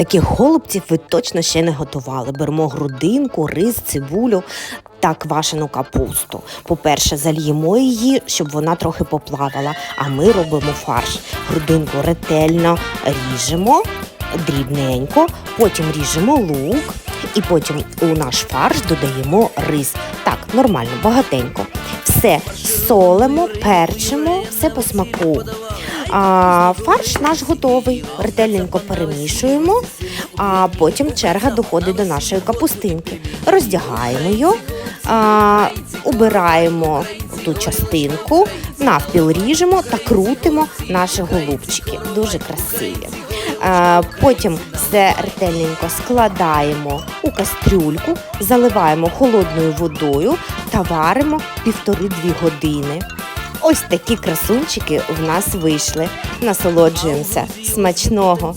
Таких голубців ви точно ще не готували. Беремо грудинку, рис, цибулю та квашену капусту. По-перше, зальємо її, щоб вона трохи поплавала. А ми робимо фарш. Грудинку ретельно ріжемо дрібненько, потім ріжемо лук. І потім у наш фарш додаємо рис. Так, нормально, багатенько. Все солимо, перчимо, все по смаку. А, фарш наш готовий. Ретельненько перемішуємо, а потім черга доходить до нашої капустинки. Роздягаємо її, а, убираємо ту частинку, навпіл ріжемо та крутимо наші голубчики. Дуже красиві. Потім все ретельненько складаємо у кастрюльку, заливаємо холодною водою та варимо півтори-дві години. Ось такі красунчики в нас вийшли. Насолоджуємося. Смачного!